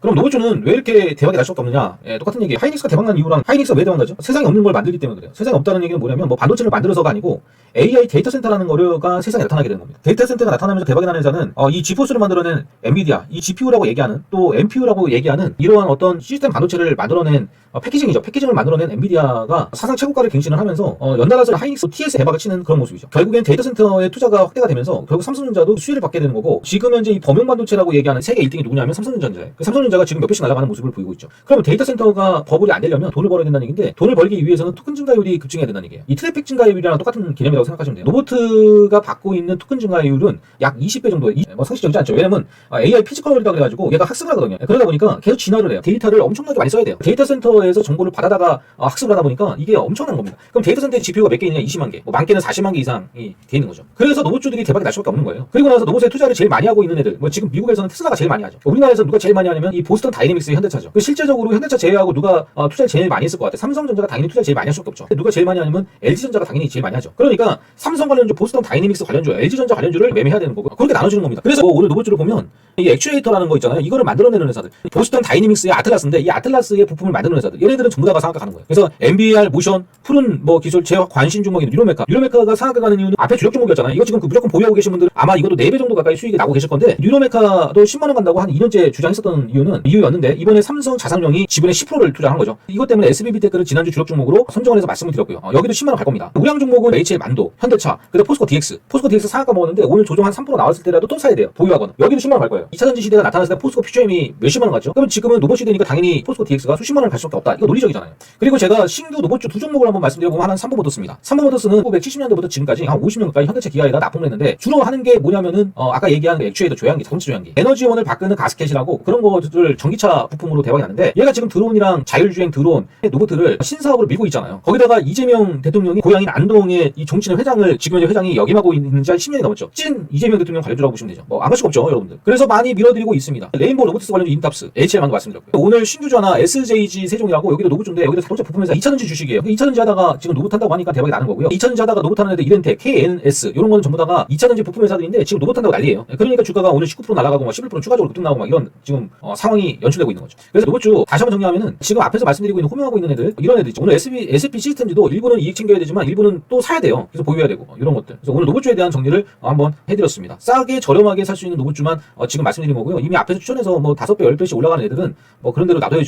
그럼 노브주는 왜 이렇게 대박이 날 수밖에 없느냐? 예, 똑같은 얘기. 하이닉스가 대박난 이유랑 하이닉스가 왜 대박나죠? 세상에 없는 걸 만들기 때문에 그래요. 세상에 없다는 얘기는 뭐냐면 뭐 반도체를 만들어서가 아니고 AI 데이터 센터라는 거가 세상에 나타나게 되는 겁니다. 데이터 센터가 나타나면서 대박이 나는 회사는 어, 이 지포스를 만들어낸 엔비디아, 이 GPU라고 얘기하는 또 NPU라고 얘기하는 이러한 어떤 시스템 반도체를 만들어낸 어, 패키징이죠. 패키징을 만들어낸 엔비디아가 사상 최고가를 갱신을 하면서 어, 연달아서 하이닉스, TS 대박을 치는 그런 모습이죠. 결국엔 데이터 센터의 투자가 확대가 되면서 결국 삼성전자도 수혜를 받게 되는 거고 지금 현재 이 범용 반도체라고 얘기하는 세계 1등이 누구냐면 삼성전자예요. 그 삼성전자 가 지금 몇 배씩 날아가는 모습을 보이고 있죠. 그러면 데이터 센터가 버블이 안 되려면 돈을 벌어야 된다는 얘기인데 돈을 벌기 위해서는 토큰 증가율이 급증해야 된다는 얘기예요. 이 트래픽 증가율이랑 똑같은 개념이라고 생각하시면 돼요. 로보트가 받고 있는 토큰 증가율은 약 20배 정도, 이- 뭐 상식적이지 않죠. 왜냐면 아, AI 피지컬이라 그래가지고 얘가 학습을 하거든요. 그러다 보니까 계속 진화를 해요. 데이터를 엄청나게 많이 써야 돼요. 데이터 센터에서 정보를 받아다가 아, 학습을 하다 보니까 이게 엄청난 겁니다. 그럼 데이터 센터에 GPU가 몇 개 있냐? 20만 개. 뭐 많게는 40만 개 이상이 돼 있는 거죠. 그래서 로봇주들이 대박이 날 수밖에 없는 거예요. 그리고 나서 로봇에 투자를 제일 많이 하고 있는 애들, 뭐 지금 미국에서는 테슬라가 제일 많이 하죠. 우리나라에서 누가 제일 많이 하냐면 이 보스턴 다이내믹스 현대차죠. 그 실제적으로 현대차 제외하고 누가 어, 투자를 제일 많이 했을 것 같아요. 삼성전자가 당연히 투자를 제일 많이 할 수밖에 없죠. 누가 제일 많이 하냐면 LG전자가 당연히 제일 많이 하죠. 그러니까 삼성 관련주, 보스턴 다이내믹스 관련주, LG전자 관련주를 매매해야 되는 거고 그렇게 나눠주는 겁니다. 그래서 뭐 오늘 로봇주를 보면 이 액추에이터라는 거 있잖아요. 이거를 만들어내는 회사들. 보스턴 다이내믹스의 아틀라스인데 이 아틀라스의 부품을 만드는 회사들. 얘네들은 전부 다가 상각하는 거예요. 그래서 MBR, 모션, 푸른 뭐 기술, 제 관심 종목인 유로메카. 유로메카가 상각가는 이유는 앞에 주력 종목이었잖아요. 이거 지금 그 무조건 보유하고 계신 분들 아마 이것도 4배 정도 가까이 수익이 나고 계실 건데 유로메카도 10만 원 간다고 한 2년째 주장했었던 이유는 이유였는데 이번에 삼성 자산령이 지분의 10%를 투자한 거죠. 이것 때문에 SBB테크를 지난주 주력 종목으로 선정을 해서 말씀을 드렸고요. 어, 여기도 10만 원 갈 겁니다. 우량 종목은 HL 만도, 현대차, 그다음 포스코 DX. 포스코 DX 상한가 먹었는데 오늘 조정 한 3% 나왔을 때라도 또 사야 돼요. 보유하거나. 여기도 10만 원 갈 거예요. 2차 전지 시대가 나타났을 때 포스코 퓨처엠이 몇십만 원 갔죠. 그러면 지금은 로봇 시대니까 당연히 포스코 DX가 수십만 원갈 수밖에 없다. 이거 논리적이잖아요. 그리고 제가 신규 로봇주 두 종목을 한번 말씀드려보면 하나는 삼보모터스입니다. 삼보모터스는 1970년대부터 지금까지 한 50년 가까이 현대차 기아에다 납품을 했는데 주로 하는 게 뭐냐면은 어, 아까 얘기한 그 액추에이터 조향기, 자동차 조향기, 에너지원을 바꾸는 가스켓이라고 그런 거를 전기차 부품으로 대박이 났는데 얘가 지금 드론이랑 자율주행 드론 로봇을 신사업으로 밀고 있잖아요. 거기다가 이재명 대통령이 고향인 안동의 이 종친회 회장을 지금 현재 회장이 역임하고 있는 지 한 10년이 넘었죠. 찐 이재명 대통령 관련주라고 보시면 되죠. 뭐 안 갈 수가 없죠, 여러분들. 그래서 많이 밀어드리고 있습니다. 레인보우 로보틱스 관련주 인탑스, HL만도 말씀드렸고요. 오늘 신규주하나 SJG 세종이라고 여기도 로봇주인데 여기도 자동차 부품회사 2차전지 주식이에요. 2차전지 하다가 지금 로봇 한다고 하니까 대박이 나는 거고요. 2차전지 하다가 로봇 하는 애들 이렌텍, KNS 이런 거는 전부 다가 2차전지 부품 회사들인데 지금 로봇 한다고 난리예요. 그러니까 주가가 오늘 19% 날아가고 막 11% 추가적으로 급등 나오고 막 이런 지금 어, 상황이 연출되고 있는 거죠. 그래서 로봇주 다시 한번 정리하면은 지금 앞에서 말씀드리고 있는 호명하고 있는 애들 이런 애들 있죠. 오늘 SB, SP 시스템즈도 일부는 이익 챙겨야 되지만 일부는 또 사야 돼요. 그래서 보유해야 되고 어, 이런 것들. 그래서 오늘 로봇주에 대한 정리를 어, 한번 해드렸습니다. 싸게 저렴하게 살 수 있는 로봇주만 어, 지금 말씀드린 거고요. 이미 앞에서 추천해서 뭐 5배, 10배씩 올라가는 애들은 뭐 그런 대로 놔둬야죠.